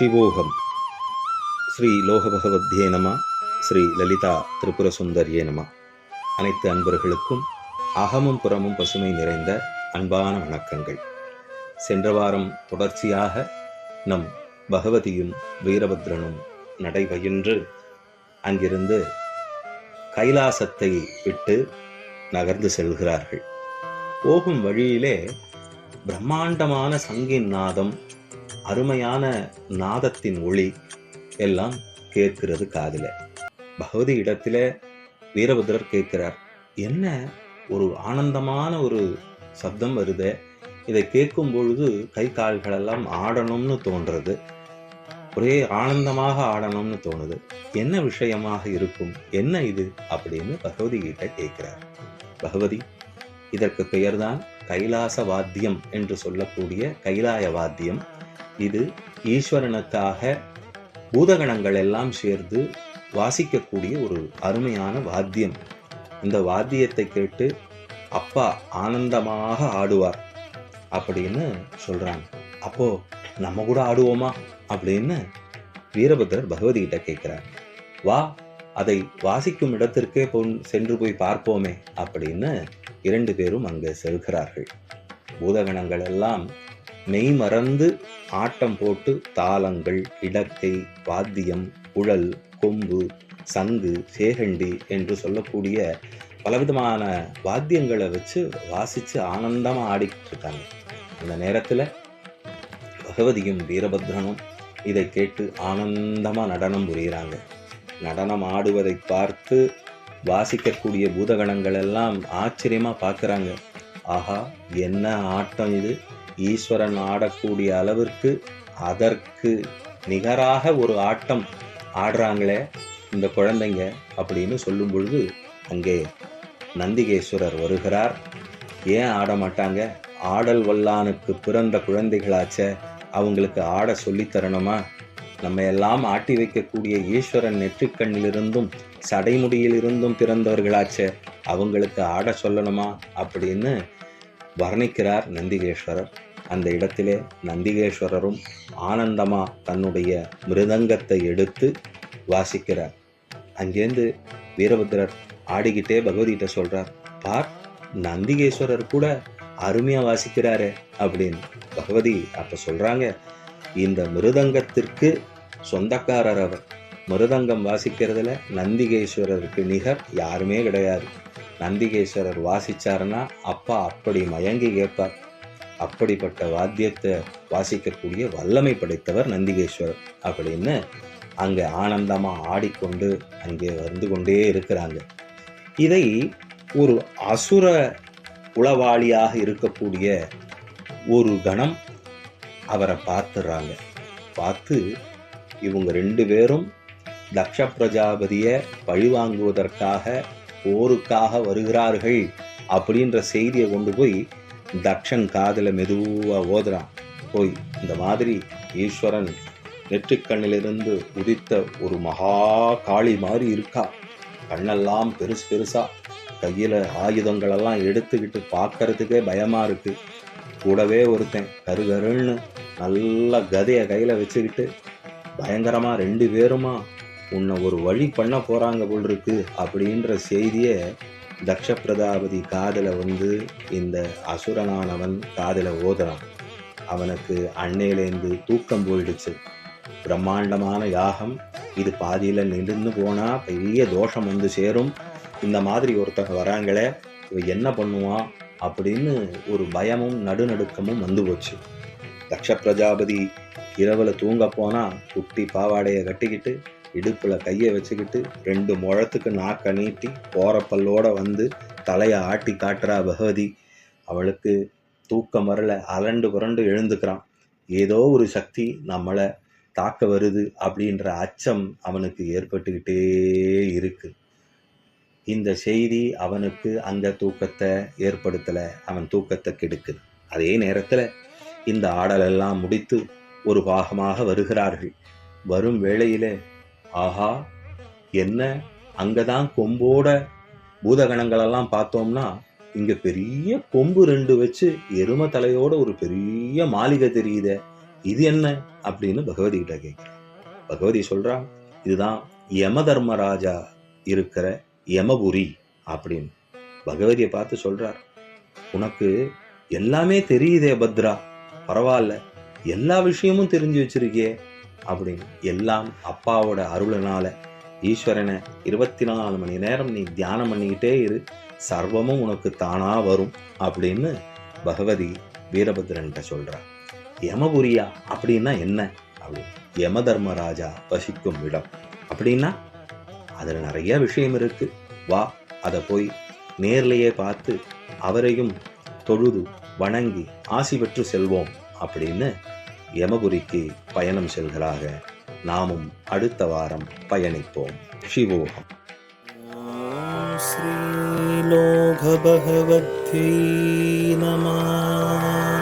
சிவோகம் ஸ்ரீ லோகபகவத்யே நம ஸ்ரீ லலிதா திரிபுர சுந்தரியே நம அனைத்து அன்பர்களுக்கும் அகமும் புறமும் பசுமை நிறைந்த அன்பான வணக்கங்கள். சென்ற வாரம் தொடர்ச்சியாக நம் பகவதியும் வீரபத்ரனும் நடைபயின்று அங்கிருந்து கைலாசத்தை விட்டு நகர்ந்து செல்கிறார்கள். போகும் வழியிலே பிரம்மாண்டமான சங்கின் நாதம் அருமையான நாதத்தின் ஒளி எல்லாம் கேட்கிறது காதில். பகவதி இடத்துல வீரபத்ரர் கேட்கிறார் என்ன ஒரு ஆனந்தமான ஒரு சப்தம் வருது? இதை கேட்கும் பொழுது கை கால்கள் எல்லாம் ஆடணும்னு தோன்றது. ஒரே ஆனந்தமாக ஆடணும்னு தோணுது. என்ன விஷயமாக இருக்கும்? என்ன இது? அப்படின்னு பகவதி கிட்ட கேட்கிறார். பகவதி இதற்கு பெயர்தான் கைலாச வாத்தியம் என்று சொல்லக்கூடிய கைலாய வாத்தியம் இது ஈஸ்வரனுக்காக பூதகணங்கள் எல்லாம் சேர்ந்து வாசிக்கக்கூடிய ஒரு அருமையான வாத்தியம். இந்த வாத்தியத்தை கேட்டு அப்பா ஆனந்தமாக ஆடுவார் அப்படின்னு சொல்றாங்க. அப்போ நம்ம கூட ஆடுவோமா அப்படின்னு வீரபத்ரர் பகவதிகிட்ட கேட்குறார். வா அதை வாசிக்கும் இடத்திற்கே பொன் சென்று போய் பார்ப்போமே அப்படின்னு இரண்டு பேரும் அங்கே செல்கிறார்கள். பூதகணங்கள் எல்லாம் மெய் மறந்து ஆட்டம் போட்டு தாளங்கள் இடக்கை வாத்தியம் குழல் கொம்பு சங்கு சேகண்டி என்று சொல்லக்கூடிய பலவிதமான வாத்தியங்களை வச்சு வாசித்து ஆனந்தமாக ஆடிக்கிட்டு இருக்காங்க அந்த நேரத்தில் பகவதியும் வீரபத்ரனும் இதை கேட்டு ஆனந்தமாக நடனம் புரிகிறாங்க நடனம் ஆடுவதை பார்த்து வாசிக்கக்கூடிய பூதகணங்கள் எல்லாம் ஆச்சரியமாக பார்க்குறாங்க ஆஹா என்ன ஆட்டம் இது? ஈஸ்வரன் ஆடக்கூடிய அளவிற்கு அதற்கு நிகராக ஒரு ஆட்டம் ஆடுறாங்களே இந்த குழந்தைங்க அப்படின்னு சொல்லும் பொழுது அங்கே நந்திகேஸ்வரர் வருகிறார். ஏன் ஆட மாட்டாங்க? ஆடல் வல்லானுக்கு பிறந்த குழந்தைகளாச்சே அவங்களுக்கு ஆட சொல்லித்தரணுமா நம்ம எல்லாம் ஆட்டி வைக்கக்கூடிய ஈஸ்வரன் நெற்றிக்கண்ணிலிருந்தும் சடைமுடியிலிருந்தும் பிறந்தவர்களாச்சே அவங்களுக்கு ஆட சொல்லணுமா? அப்படின்னு வர்ணிக்கிறார் நந்திகேஸ்வரர். அந்த இடத்திலே நந்திகேஸ்வரரும் ஆனந்தமா தன்னுடைய மிருதங்கத்தை எடுத்து வாசிக்கிறார். அங்கேருந்து வீரபத்ரர் ஆடிக்கிட்டே பகவதிகிட்ட சொல்றார் பார் நந்திகேஸ்வரர் கூட அருமையா வாசிக்கிறாரே அப்படின்னு. பகவதி அப்ப சொல்றாங்க இந்த மிருதங்கத்திற்கு சொந்தக்காரர் அவர். மிருதங்கம் வாசிக்கிறதுல நந்திகேஸ்வரருக்கு நிகர் யாருமே கிடையாது. நந்திகேஸ்வரர் வாசிச்சாருன்னா அப்பா அப்படி மயங்கி கேட்பார். அப்படிப்பட்ட வாத்தியத்தை வாசிக்கக்கூடிய வல்லமை படைத்தவர் நந்திகேஸ்வரர். அப்படின்னு அங்கே ஆனந்தமாக ஆடிக்கொண்டு அங்கே வந்து கொண்டே இருக்கிறாங்க. இதை ஒரு அசுர உளவாளியாக இருக்கக்கூடிய ஒரு கணம் அவரை பார்த்துடுறாங்க பார்த்து இவங்க ரெண்டு பேரும் தக்ஷ பிரஜாபதியை பழிவாங்குவதற்காக போருக்காக வருகிறார்கள் அப்படின்ற செய்தியை கொண்டு போய் தக்ஷன் காதில் மெதுவாக ஓதுறான். போய் இந்த மாதிரி ஈஸ்வரன் நெற்றிக்கண்ணிலிருந்து உதித்த ஒரு மகா காளி மாதிரி இருக்கா. கண்ணெல்லாம் பெருசு பெருசாக கையில் ஆயுதங்களெல்லாம் எடுத்துக்கிட்டு பார்க்கறதுக்கே பயமாக இருக்கு. கூடவே ஒருத்தன் கருகருன்னு நல்ல கதையை கையில் வச்சுக்கிட்டு பயங்கரமாக ரெண்டு பேருமா உன்னை ஒரு வழி பண்ண போகிறாங்க போல் இருக்கு அப்படின்ற செய்தியை தக்ஷ பிரதாபதி காதில் வந்து இந்த அசுரனானவன் காதில் ஓதுறான். அவனுக்கு அன்னையிலேருந்து தூக்கம் போயிடுச்சு. பிரம்மாண்டமான யாகம். இது பாதியில் நின்று போனால் பெரிய தோஷம் வந்து சேரும். இந்த மாதிரி ஒருத்தங்க வராங்களே இவன் என்ன பண்ணுவான் அப்படின்னு ஒரு பயமும் நடுநடுக்கமும் வந்து போச்சு. தக்ஷ பிரஜாபதி இரவில் தூங்க போனால் குட்டி பாவாடையை கட்டிக்கிட்டு இடுப்பில் கையை வச்சுக்கிட்டு ரெண்டு முழத்துக்கு நாக்க நீட்டி போற பல்லோடு வந்து தலையை ஆட்டி காட்டுறா பகவதி. அவளுக்கு தூக்கம் வரல அலண்டு புரண்டு எழுந்துக்கிறான். ஏதோ ஒரு சக்தி நம்மளை தாக்க வருது அப்படின்ற அச்சம் அவனுக்கு ஏற்பட்டுக்கிட்டே இருக்கு. இந்த செய்தி அவனுக்கு அந்த தூக்கத்தை ஏற்படுத்தலை அவன் தூக்கத்தை கெடுக்குது. அதே நேரத்தில் இந்த ஆடலெல்லாம் முடித்து ஒரு பாகமாக வருகிறார்கள். வரும் வேளையிலே ஆஹா என்ன? அங்கதான் கொம்போட பூதகணங்களெல்லாம் பார்த்தோம்னா இங்க பெரிய கொம்பு ரெண்டு வச்சு எரும தலையோட ஒரு பெரிய மாளிகை தெரியுதே. இது என்ன? அப்படின்னு பகவதி கிட்ட கேட்கிறான். பகவதி சொல்றா இதுதான் யம தர்மராஜா இருக்கிற யமபுரி அப்படின்னு. பகவதியை பார்த்து சொல்றார் உனக்கு எல்லாமே தெரியுதே பத்ரா. பரவாயில்ல எல்லா விஷயமும் தெரிஞ்சு வச்சிருக்கியே. அப்படின்னு. எல்லாம் அப்பாவோட அருளினால ஈஸ்வரனை இருபத்தி நாலு மணி நேரம் நீ தியானம் பண்ணிக்கிட்டே இரு. சர்வமும் உனக்கு தானா வரும் அப்படின்னு பகவதி வீரபத்ரன்கிட்ட சொல்கிறார் யமபுரியா அப்படின்னா என்ன? அப்படின்னு. யம தர்மராஜா வசிக்கும் இடம் அப்படின்னா அதுல நிறைய விஷயம் இருக்கு. வா அதை போய் நேர்லயே பார்த்து அவரையும் தொழுது வணங்கி ஆசி பெற்று செல்வோம் அப்படின்னு யமபுரிக்கு பயணம் செல்கிறாக நாமும் அடுத்த வாரம் பயணிப்போம் சிவோகம் श्रीलोकभगवद्यै नमः